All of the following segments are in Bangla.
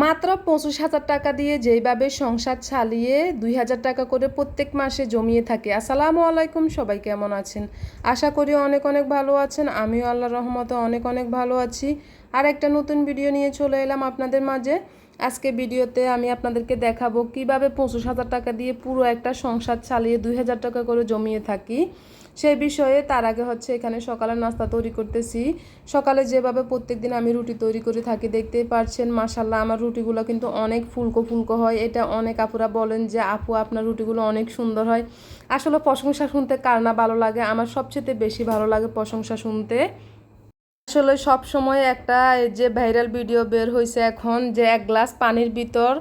মাত্র পঁচিশ হাজার টাকা দিয়ে যেইভাবে সংসার চালিয়ে দুই হাজার টাকা করে প্রত্যেক মাসে জমিয়ে থাকে। আসসালামু আলাইকুম, সবাই কেমন আছেন? আশা করি অনেক অনেক ভালো আছেন। আমিও আল্লাহ রহমতে অনেক অনেক ভালো আছি। আর একটা নতুন ভিডিও নিয়ে চলে এলাম আপনাদের মাঝে। আজকে ভিডিওতে আমি আপনাদেরকে দেখাবো কীভাবে পঁচিশ হাজার টাকা দিয়ে পুরো একটা সংসার চালিয়ে দুই হাজার টাকা করে জমিয়ে থাকি। সেই বিষয়ে তার আগে হচ্ছে এখানে সকালের নাস্তা তৈরি করতেছি। সকালে যেভাবে প্রত্যেক দিন আমি রুটি তৈরি করে থাকি, দেখতেই পারছেন মাসাল্লাহ আমার রুটিগুলো কিন্তু অনেক ফুলকো ফুলকো হয়। এটা অনেক আপুরা বলেন যে, আপু, আপনার রুটিগুলো অনেক সুন্দর হয়। আসলে প্রশংসা শুনতে কার না ভালো লাগে, আমার সবচেয়ে বেশি ভালো লাগে প্রশংসা শুনতে। আসলে সব সময় একটা যে ভাইরাল ভিডিও বের হয়েছে এখন, যে এক গ্লাস পানির ভিতর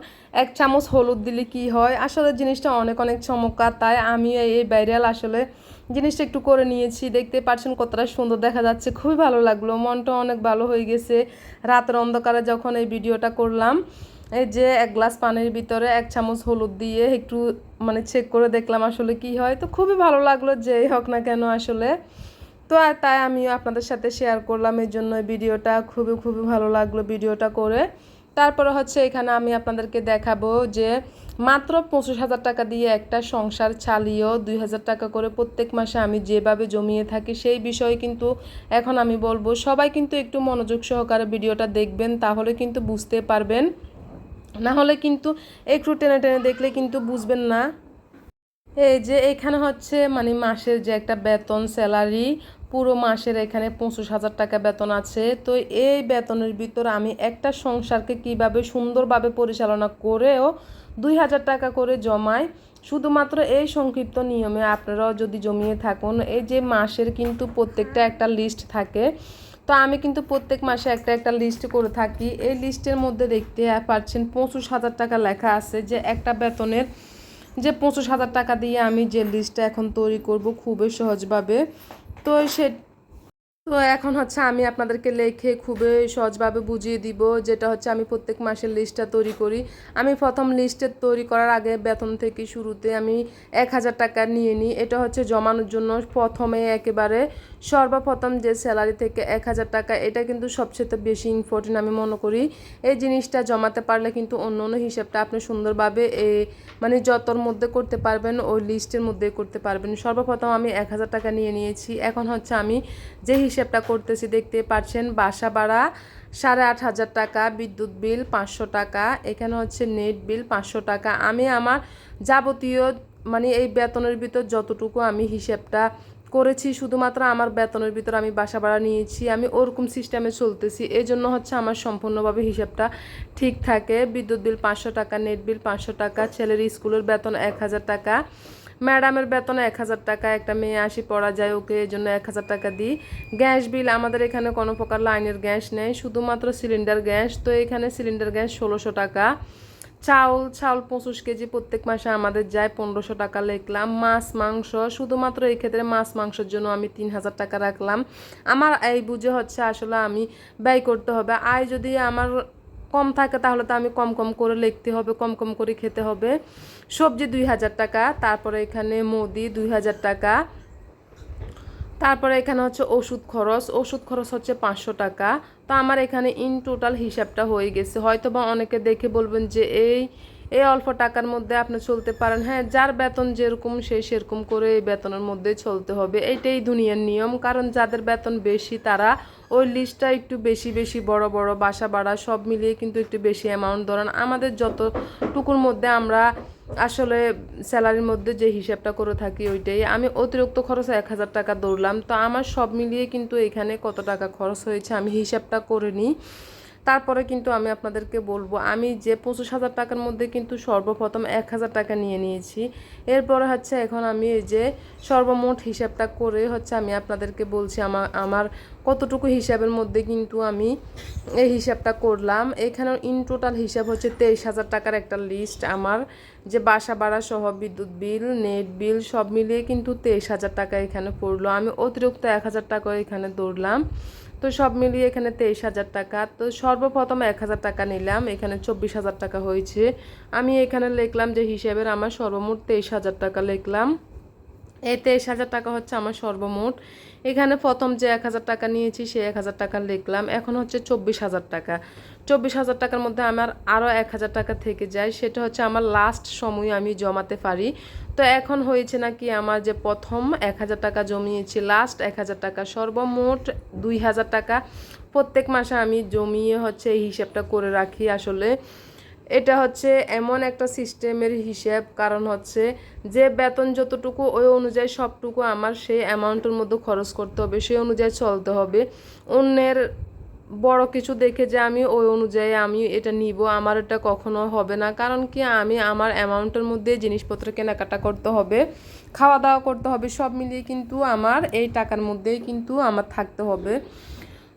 এক চামচ হলুদ দিলে কি হয়? আসলে জিনিসটা অনেক অনেক চমৎকার, তাই আমি এই ভাইরাল আসলে জিনিসটা একটু করে নিয়েছি, দেখতে পাচ্ছেন কতটা সুন্দর দেখা যাচ্ছে, খুবই ভালো লাগল মনটা অনেক ভালো হয়ে গেছে। রাতের অন্ধকারে যখন এই ভিডিওটা করলাম, এই যে এক গ্লাস পানির ভিতরে এক চামচ হলুদ দিয়ে একটু মানে চেক করে দেখলাম আসলে কি হয়, তো খুবই ভালো লাগল যেই হোক না কেন আসলে। তো আর তাই আমিও আপনাদের সাথে শেয়ার করলাম এই জন্য ভিডিওটা, খুবই খুবই ভালো লাগল ভিডিওটা করে। তারপরে হচ্ছে এখানে আমি আপনাদেরকে দেখাবো যে মাত্র পঁচিশ হাজার টাকা দিয়ে একটা সংসার চালিয়েও দুই হাজার টাকা করে প্রত্যেক মাসে আমি যেভাবে জমিয়ে থাকি সেই বিষয়ে কিন্তু এখন আমি বলব, সবাই কিন্তু একটু মনোযোগ সহকারে ভিডিওটা দেখবেন, তাহলে কিন্তু বুঝতে পারবেন। না হলে কিন্তু একটু টেনে টেনে দেখলে কিন্তু বুঝবেন না। এই যে এখানে হচ্ছে মানে মাসের যে একটা বেতন স্যালারি পুরো মাসের এখানে পঁচিশ হাজার টাকা বেতন আছে। তো এই বেতনের ভিতর আমি একটা সংসারকে কীভাবে সুন্দরভাবে পরিচালনা করেও দুই হাজার টাকা করে জমায়। শুধুমাত্র এই সংক্ষিপ্ত নিয়মে আপনারাও যদি জমিয়ে থাকুন, এই যে মাসের কিন্তু প্রত্যেকটা একটা লিস্ট থাকে। তো আমি কিন্তু প্রত্যেক মাসে একটা একটা লিস্ট করে থাকি। এই লিস্টের মধ্যে দেখতে পাচ্ছেন পঁচিশ হাজার টাকা লেখা আছে যে একটা বেতনের যে পঁচিশ হাজার টাকা দিয়ে আমি যে লিস্টটা এখন তৈরি করব খুবই সহজভাবে। তো সে তো এখন হচ্ছে আমি আপনাদেরকে লেখে খুবই সহজভাবে বুঝিয়ে দিব যেটা হচ্ছে আমি প্রত্যেক মাসের লিস্টটা তৈরি করি। আমি প্রথম লিস্টে তৈরি করার আগে বেতন থেকে শুরুতে আমি এক হাজার টাকা নিয়ে নিই। এটা হচ্ছে জমানোর জন্য প্রথমে একেবারে সর্বপ্রথম যে স্যালারি থেকে এক হাজার টাকা, এটা কিন্তু সবচেয়ে বেশি ইম্পর্টেন্ট আমি মনে করি। এই জিনিসটা জমাতে পারলে কিন্তু অন্য অন্য হিসাবটা আপনি সুন্দরভাবে এই মানে যতর মধ্যে করতে পারবেন, ওই লিস্টের মধ্যে করতে পারবেন। সর্বপ্রথম আমি এক হাজার টাকা নিয়ে নিয়েছি। এখন হচ্ছে আমি যে হিসেবটা করতেছি, দেখতে পাচ্ছেন বাসা ভাড়া সাড়ে আট হাজার টাকা, বিদ্যুৎ বিল পাঁচশো টাকা, এখানে হচ্ছে নেট বিল পাঁচশো টাকা। আমি আমার যাবতীয় মানে এই বেতনের ভিতর যতটুকু আমি হিসেবটা করেছি, শুধুমাত্র আমার বেতনের ভিতর আমি বাসা ভাড়া নিয়েছি, আমি ওরকম সিস্টেমে চলতেছি। এই জন্য হচ্ছে আমার সম্পূর্ণভাবে হিসাবটা ঠিক থাকে। বিদ্যুৎ বিল পাঁচশো টাকা, নেট বিল পাঁচশো টাকা, ছেলের স্কুলের বেতন এক হাজার টাকা। ম্যাডামের বেতন এক হাজার টাকা, একটা মেয়ে আসি পড়া যায়, ওকে এই জন্য এক হাজার টাকা দিই। গ্যাস বিল, আমাদের এখানে কোনো প্রকার লাইনের গ্যাস নেই, শুধুমাত্র সিলিন্ডার গ্যাস। তো এখানে সিলিন্ডার গ্যাস ষোলোশো টাকা। চাউল চাউল পঁচিশ কেজি প্রত্যেক মাসে আমাদের যায়, পনেরোশো টাকা লিখলাম। মাছ, মাংস, শুধুমাত্র এই ক্ষেত্রে মাছ, মাংসের জন্য আমি তিন হাজার টাকা রাখলাম। আমার এই বুঝে হচ্ছে আসলে আমি ব্যয় করতে হবে। আয় যদি আমার কম থাকে, তাহলে তো আমি কম কম করে লিখতে হবে, কম কম করে খেতে হবে। সবজি দুই হাজার টাকা, তারপরে এখানে মুদি দুই হাজার টাকা। তারপরে এখানে হচ্ছে ওষুধ খরচ ওষুধ খরচ হচ্ছে পাঁচশো টাকা। তো আমার এখানে ইন টোটাল হিসাবটা হয়ে গেছে। হয়তো বা অনেকে দেখে বলবেন যে এই এই অল্প টাকার মধ্যে আপনি চলতে পারেন। হ্যাঁ যার বেতন যেরকম, সে সেরকম করে এই বেতনের মধ্যে চলতে হবে। এইটাই দুনিয়ার নিয়ম। কারণ যাদের বেতন বেশি, তারা ওই লিস্টটা একটু বেশি বেশি, বড় বড়, বাসা বাড়া সব মিলিয়ে কিন্তু একটু বেশি অ্যামাউন্ট ধরেন। আমাদের যতটুকুর মধ্যে আমরা আসলে স্যালারির মধ্যে যে হিসাবটা করে থাকি ওইটাই। আমি অতিরিক্ত খরচ এক হাজার টাকা দৌড়লাম তো আমার সব মিলিয়ে কিন্তু এখানে কত টাকা খরচ হয়েছে আমি হিসাবটা করে নিই। তারপরে কিন্তু আমি আপনাদেরকে বলব, আমি যে পঁচিশ হাজার টাকার মধ্যে কিন্তু সর্বপ্রথম এক হাজার টাকা নিয়ে নিয়েছি। এরপরে হচ্ছে এখন আমি এই যে সর্বমোট হিসাবটা করে হচ্ছে আমি আপনাদেরকে বলছি আমার আমার কতটুকু হিসাবের মধ্যে কিন্তু আমি এই হিসাবটা করলাম। এখানে ইন টোটাল হিসাব হচ্ছে তেইশ হাজার টাকার একটা লিস্ট আমার যে বাসা ভাড়া সহ বিদ্যুৎ বিল নেট বিল সব মিলিয়ে কিন্তু তেইশ হাজার টাকা এখানে পড়ল। আমি অতিরিক্ত এক হাজার টাকা এখানে দৌড়লাম তো সব মিলিয়ে এখানে তেইশ হাজার টাকা। তো সর্বপ্রথম এক হাজার টাকা নিলাম, এখানে চব্বিশ হাজার টাকা হয়েছে। আমি এখানে লিখলাম যে হিসেবের আমার সর্বমোট তেইশ হাজার টাকা লিখলাম। এই তেইশ হাজার টাকা হচ্ছে আমার সর্বমোট। এখানে প্রথম যে এক হাজার টাকা নিয়েছি সে এক হাজার টাকা লিখলাম। এখন হচ্ছে চব্বিশ হাজার টাকা। চব্বিশ হাজার টাকার মধ্যে আমার আরও এক হাজার টাকা থেকে যায়। সেটা হচ্ছে আমার লাস্ট সময় আমি জমাতে পারি। তো এখন হয়েছে নাকি আমার যে প্রথম এক হাজার টাকা জমিয়েছি লাস্ট এক হাজার টাকা, সর্বমোট দুই হাজার টাকা প্রত্যেক মাসে আমি জমিয়ে হচ্ছে এই হিসাবটা করে রাখি আসলে। এটা হচ্ছে এমন একটা সিস্টেমের হিসেব, কারণ হচ্ছে যে বেতন যতটুকু, ওই অনুযায়ী সবটুকু আমার সেই অ্যামাউন্টের মধ্যে খরচ করতে হবে, সেই অনুযায়ী চলতে হবে। অন্যের বড় কিছু দেখে যে আমি ওই অনুযায়ী আমি এটা নিব, আমার এটা কখনো হবে না। কারণ কি, আমি আমার অ্যামাউন্টের মধ্যে জিনিসপত্র কেনাকাটা করতে হবে, খাওয়া দাওয়া করতে হবে, সব মিলিয়ে কিন্তু আমার এই টাকার মধ্যেই কিন্তু আমার থাকতে হবে।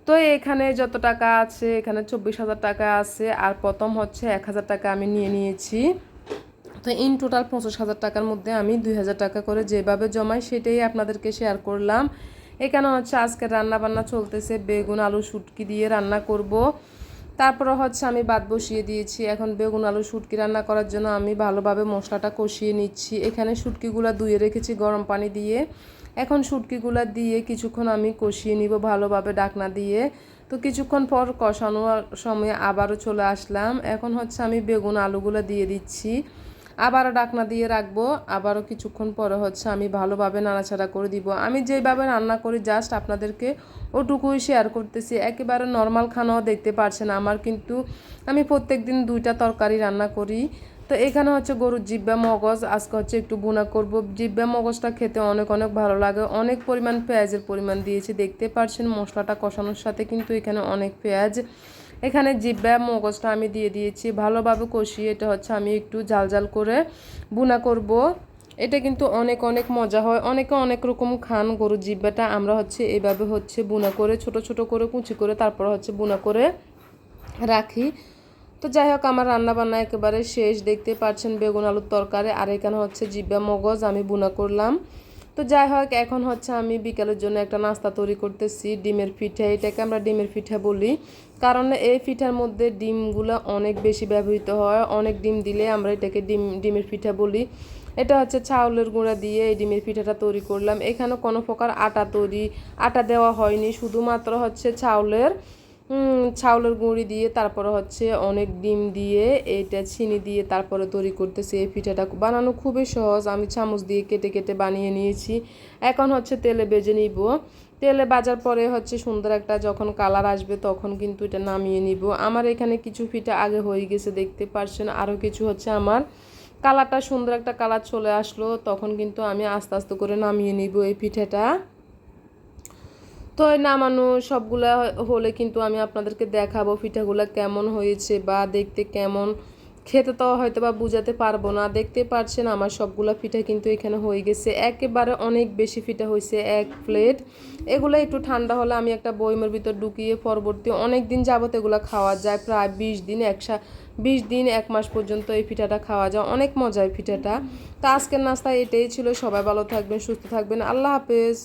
তো এখানে যত টাকা আছে, এখানে চব্বিশ হাজার টাকা আছে, আর প্রথম হচ্ছে এক হাজার টাকা আমি নিয়ে নিয়েছি। তো ইন টোটাল পঁচিশ হাজার টাকার মধ্যে আমি দুই হাজার টাকা করে যেভাবে জমাই সেটাই আপনাদেরকে শেয়ার করলাম। এখানে হচ্ছে আজকে রান্না বান্না চলতেছে, বেগুন, আলু, শুটকি দিয়ে রান্না করব। তারপরে হচ্ছে আমি বাদ বসিয়ে দিয়েছি। এখন বেগুন, আলু, শুটকি রান্না করার জন্য আমি ভালোভাবে মশলাটা কষিয়ে নিচ্ছি। এখানে শুটকিগুলো ধুয়ে রেখেছি গরম পানি দিয়ে। এখন শুটকিগুলো দিয়ে কিছুক্ষণ আমি কষিয়ে নিব ভালোভাবে ডাকনা দিয়ে। তো কিছুক্ষণ পর কষানোর সময় আবারও চলে আসলাম। এখন হচ্ছে আমি বেগুন আলুগুলো দিয়ে দিচ্ছি। আবারও ডাকনা দিয়ে রাখব। আবারও কিছুক্ষণ পরে হচ্ছে আমি ভালোভাবে নাড়াচাড়া করে দিব। আমি যেভাবে রান্না করি, জাস্ট আপনাদেরকে ওটুকুই শেয়ার করতেছি। একেবারে নর্মাল খানাও দেখতে পারছেন আমার, কিন্তু আমি প্রত্যেক দিন দুইটা তরকারি রান্না করি। তো এখানে হচ্ছে গরুর জিব্বা, মগজ। আজকে হচ্ছে একটু বুনা করব। জিব্বা, মগজটা খেতে অনেক অনেক ভালো লাগে। অনেক পরিমাণ পেঁয়াজের পরিমাণ দিয়েছি। দেখতে পারছেন মশলাটা কষানোর সাথে কিন্তু এখানে অনেক পেঁয়াজ। এখানে জিব্বা, মগজটা আমি দিয়ে দিয়েছি। ভালোভাবে কষিয়ে এটা হচ্ছে আমি একটু জাল জাল করে বুনা করব। এটা কিন্তু অনেক অনেক মজা হয়। অনেকে অনেক রকম খান গরুর জিব্বাটা। আমরা হচ্ছে এভাবে হচ্ছে বুনা করে, ছোট ছোট করে, কুচি করে, তারপর হচ্ছে বুনা করে রাখি। তো যাই হোক, আমার রান্না বান্না একেবারে শেষ। দেখতে পাচ্ছেন বেগুন আলুর তরকারি, আর এখানে হচ্ছে জিব্বা মগজ, আমি বুনা করলাম। তো যাই হোক, এখন হচ্ছে আমি বিকালের জন্য একটা নাস্তা তৈরি করতেছি, ডিমের পিঠা। এটাকে আমরা ডিমের পিঠা বলি, কারণ এই পিঠার মধ্যে ডিমগুলো অনেক বেশি ব্যবহৃত হয়। অনেক ডিম দিলে আমরা এটাকে ডিম, ডিমের পিঠা বলি। এটা হচ্ছে চাউলের গুঁড়া দিয়ে এই ডিমের পিঠাটা তৈরি করলাম। এখানে কোনো প্রকার আটা তৈরি, আটা দেওয়া হয়নি, শুধুমাত্র হচ্ছে চাউলের চাউলের গুঁড়ি দিয়ে, তারপরে হচ্ছে অনেক ডিম দিয়ে এইটা চিনি দিয়ে তারপরে তৈরি করতেছি। এই পিঠাটা বানানো খুবই সহজ। আমি চামচ দিয়ে কেটে কেটে বানিয়ে নিয়েছি। এখন হচ্ছে তেলে বেজে নিব। তেলে বাজার পরে হচ্ছে সুন্দর একটা যখন কালার আসবে তখন কিন্তু এটা নামিয়ে নিব। আমার এখানে কিছু পিঠা আগে হয়ে গেছে, দেখতে পারছেন। আরও কিছু হচ্ছে আমার। কালারটা সুন্দর একটা কালার চলে আসলো। তখন কিন্তু আমি আস্তে আস্তে করে নামিয়ে নিব এই পিঠাটা। তো নামানো সবগুলা হলে কিন্তু আমি আপনাদেরকে দেখাবো পিঠাগুলা কেমন হয়েছে বা দেখতে কেমন। খেতে তো হয়তো বা বুঝাতে পারব না। দেখতে পাচ্ছেন আমার সবগুলা পিঠা কিন্তু এখানে হয়ে গেছে। একেবারে অনেক বেশি পিঠা হয়েছে এক প্লেট। এগুলো একটু ঠান্ডা হলে আমি একটা বইমের ভিতর ঢুকিয়ে পরবর্তী অনেক দিন যাবত এগুলো খাওয়া যায়। প্রায় বিশ দিন একসা বিশ দিন, এক মাস পর্যন্ত এই পিঠাটা খাওয়া যায়। অনেক মজার পিঠাটা। তা আজকের নাস্তা এটাই ছিল। সবাই ভালো থাকবেন, সুস্থ থাকবেন। আল্লাহ হাফেজ।